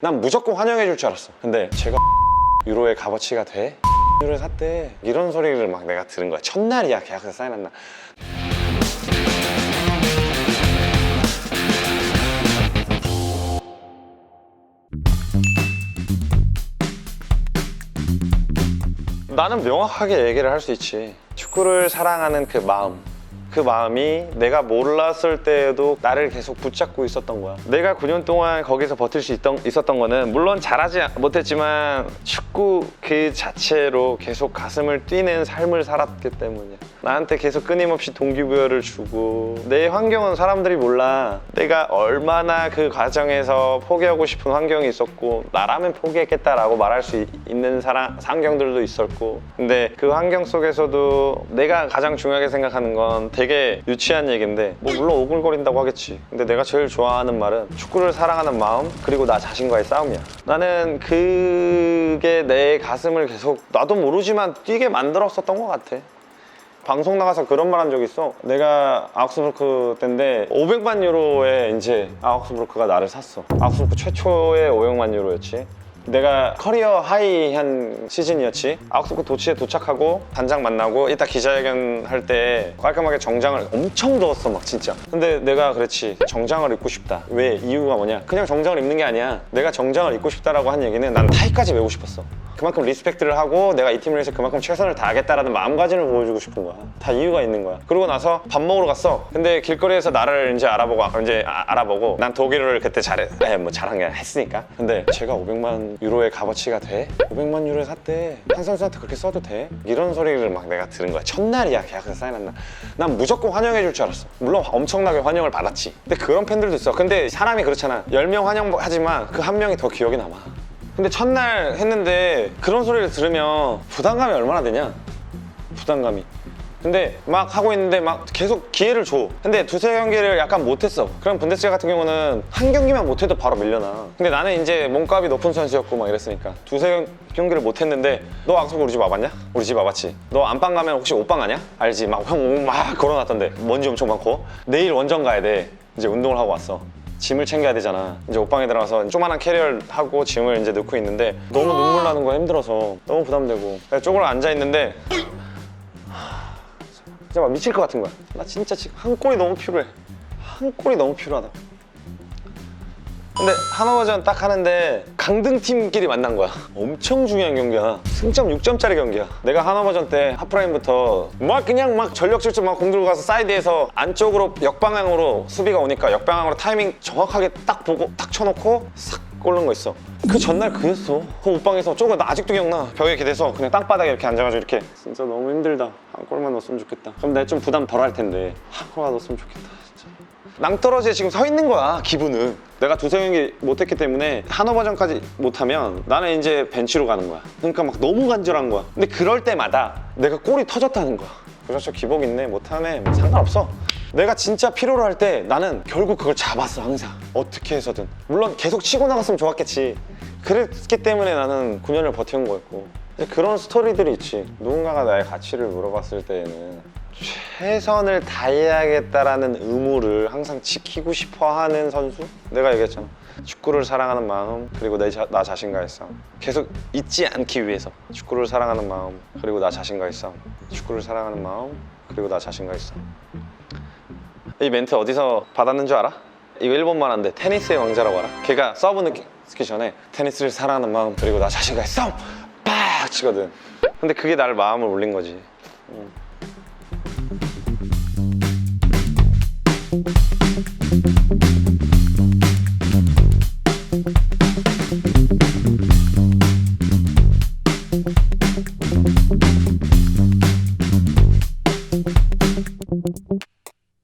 난 무조건 환영해 줄 줄 알았어 근데 제가 유로의 값어치가 돼? 유로를 샀대 이런 소리를 막 내가 들은 거야 첫날이야 계약서 사인한 날 나는 명확하게 얘기를 할 수 있지. 축구를 사랑하는 그 마음. 그 마음이 내가 몰랐을 때에도 나를 계속 붙잡고 있었던 거야. 내가 9년 동안 거기서 버틸 수 있던, 있었던 거는 물론 잘하지 못했지만 축구 그 자체로 계속 가슴을 뛰는 삶을 살았기 때문이야. 나한테 계속 끊임없이 동기부여를 주고 내 환경은 사람들이 몰라. 내가 얼마나 그 과정에서 포기하고 싶은 환경이 있었고 나라면 포기했겠다라고 말할 수 있- 있는 사람, 환경들도 있었고. 근데 그 환경 속에서도 내가 가장 중요하게 생각하는 건 되게 유치한 얘기인데 뭐 물론 오글거린다고 하겠지. 근데 내가 제일 좋아하는 말은 축구를 사랑하는 마음 그리고 나 자신과의 싸움이야. 나는 그게 내 가슴을 계속 나도 모르지만 뛰게 만들었었던 것 같아 방송 나가서 그런 말 한 적 있어. 내가 아우크스부르크 때인데 500만 유로에 이제 아우크스부르크가 나를 샀어. 아우크스부르크 최초의 500만 유로였지. 내가 커리어 하이 한 시즌이었지. 아우크스부르크 도치에 도착하고 단장 만나고 이따 기자회견 할 때 깔끔하게 정장을 엄청 더웠어 막 진짜. 근데 내가 그렇지 정장을 입고 싶다. 왜 이유가 뭐냐? 그냥 정장을 입는 게 아니야. 내가 정장을 입고 싶다라고 한 얘기는 난 타이까지 메고 싶었어. 그만큼 리스펙트를 하고 내가 이 팀을 위해서 그만큼 최선을 다하겠다라는 마음가짐을 보여주고 싶은 거야. 다 이유가 있는 거야. 그러고 나서 밥 먹으러 갔어. 근데 길거리에서 나를 이제 알아보고 아, 이제 아- 알아보고 난 독일어를 그때 잘해. 에, 뭐 잘한 게 아니라 했으니까. 근데 제가 500만 유로의 값어치가 돼? 500만 유로에 샀대. 한 선수한테 그렇게 써도 돼? 이런 소리를 막 내가 들은 거야. 첫날이야 계약서 사인한 날. 난 무조건 환영해 줄 줄 알았어. 물론 엄청나게 환영을 받았지. 근데 그런 팬들도 있어. 근데 사람이 그렇잖아. 10명 환영하지만 그 한 명이 더 기억에 남아. 근데 첫날 했는데 그런 소리를 들으면 부담감이 얼마나 되냐? 부담감이. 근데 막 하고 있는데 막 계속 기회를 줘. 근데 두세 경기를 약간 못했어. 그럼 분데스리가 같은 경우는 한 경기만 못해도 바로 밀려나. 근데 나는 이제 몸값이 높은 선수였고 막 이랬으니까 두세 경기를 못했는데 너 악수고 우리 집 와봤냐? 우리 집 와봤지. 너 안방 가면 혹시 옷방 아냐? 알지? 막 형 막 걸어놨던데 먼지 엄청 많고 내일 원정 가야 돼. 이제 운동을 하고 왔어. 짐을 챙겨야 되잖아. 이제 옷방에 들어가서 조만한 캐리어를 하고 짐을 이제 넣고 있는데 너무 눈물 나는 거야 힘들어서 너무 부담되고 그래서 쪼그려 앉아 있는데 진짜 막 미칠 것 같은 거야. 나 진짜 지금 한 골이 너무 필요해. 한 골이 너무 필요하다. 근데 하나버전 딱 하는데 강등 팀끼리 만난 거야. 엄청 중요한 경기야. 승점 6점짜리 경기야. 내가 하나버전 때 하프라인부터 막 그냥 막 전력 질주 막 공 들고 가서 사이드에서 안쪽으로 역방향으로 수비가 오니까 역방향으로 타이밍 정확하게 딱 보고 딱 쳐놓고 싹 꼴른 거 있어. 그 전날 그랬어. 그 옷방에서 쪼가 나 아직도 기억나. 벽에 기대서 그냥 땅바닥에 이렇게 앉아가지고 이렇게 진짜 너무 힘들다. 한 골만 넣었으면 좋겠다. 그럼 내가 좀 부담 덜 할 텐데 한 골만 넣었으면 좋겠다. 진짜. 낭떠러지에 지금 서 있는 거야 기분은 내가 두세 경기 못했기 때문에 한오 버전까지 못하면 나는 이제 벤치로 가는 거야 그러니까 막 너무 간절한 거야 근데 그럴 때마다 내가 골이 터졌다는 거야 그래서 기복 있네 못하네 뭐 상관없어 내가 진짜 필요로 할 때 나는 결국 그걸 잡았어 항상 어떻게 해서든 물론 계속 치고 나갔으면 좋았겠지 그랬기 때문에 나는 9년을 버틴 거였고 그런 스토리들이 있지 누군가가 나의 가치를 물어봤을 때에는 최선을 다해야겠다라는 의무를 항상 지키고 싶어 하는 선수? 내가 얘기했잖아. 축구를 사랑하는 마음, 그리고 내 자, 나 자신과의 싸움. 계속 잊지 않기 위해서. 축구를 사랑하는 마음, 그리고 나 자신과의 싸움. 축구를 사랑하는 마음, 그리고 나 자신과의 싸움. 이 멘트 어디서 받았는 줄 알아? 이거 일본 말 한데 테니스의 왕자라고 알아? 걔가 서브 넣기 전에 테니스를 사랑하는 마음, 그리고 나 자신과의 싸움! 빡! 치거든. 근데 그게 나를 마음을 울린 거지.